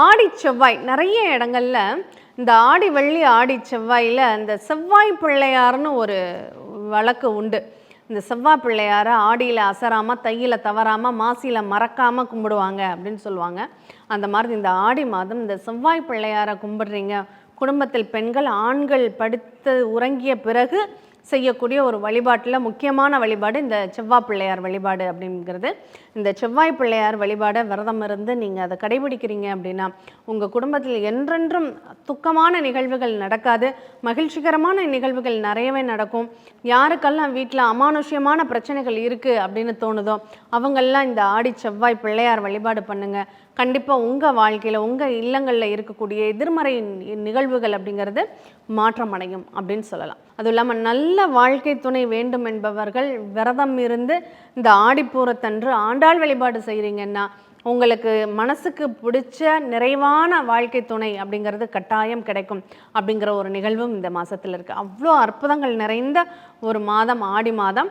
ஆடி செவ்வாய் நிறைய இடங்கள்ல இந்த ஆடி வெள்ளி ஆடி செவ்வாயில் இந்த செவ்வாய் பிள்ளையார்னு ஒரு வழக்கு உண்டு. இந்த செவ்வாய் பிள்ளையாரை ஆடியில் அசராமல் தையில் தவறாமல் மாசியில் மறக்காமல் கும்பிடுவாங்க அப்படின்னு சொல்லுவாங்க. அந்த மாதிரி இந்த ஆடி மாதம் இந்த செவ்வாய் பிள்ளையாரை கும்பிடுறீங்க. குடும்பத்தில் பெண்கள் ஆண்கள் படுத்து உறங்கிய பிறகு செய்யக்கூடிய ஒரு வழிபாட்டில் முக்கியமான வழிபாடு இந்த செவ்வாய் பிள்ளையார் வழிபாடு அப்படிங்கிறது. இந்த செவ்வாய் பிள்ளையார் வழிபாடை விரதம் இருந்து நீங்கள் அதை கடைபிடிக்கிறீங்க அப்படின்னா உங்கள் குடும்பத்தில் என்றென்றும் துக்கமான நிகழ்வுகள் நடக்காது. மகிழ்ச்சிகரமான நிகழ்வுகள் நிறையவே நடக்கும். யாருக்கெல்லாம் வீட்டில் அமானுஷ்யமான பிரச்சனைகள் இருக்குது அப்படின்னு தோணுதோ அவங்கெல்லாம் இந்த ஆடி செவ்வாய் பிள்ளையார் வழிபாடு பண்ணுங்கள் கண்டிப்பாக உங்கள் வாழ்க்கையில் உங்கள் இல்லங்களில் இருக்கக்கூடிய எதிர்மறை நிகழ்வுகள் அப்படிங்கிறது மாற்றம் அடையும் அப்படின்னு சொல்லலாம். அதுவும் இல்லாமல் நல்ல நல்ல வாழ்க்கை துணை வேண்டும் என்பவர்கள் விரதம் இருந்து இந்த ஆடிப்பூரத்தன்று ஆண்டாள் வழிபாடு செய்கிறீங்கன்னா உங்களுக்கு மனசுக்கு பிடிச்ச நிறைவான வாழ்க்கை துணை அப்படிங்கிறது கட்டாயம் கிடைக்கும் அப்படிங்கிற ஒரு நிகழ்வும் இந்த மாதத்தில் இருக்குது அவ்வளோ அற்புதங்கள் நிறைந்த ஒரு மாதம் ஆடி மாதம்.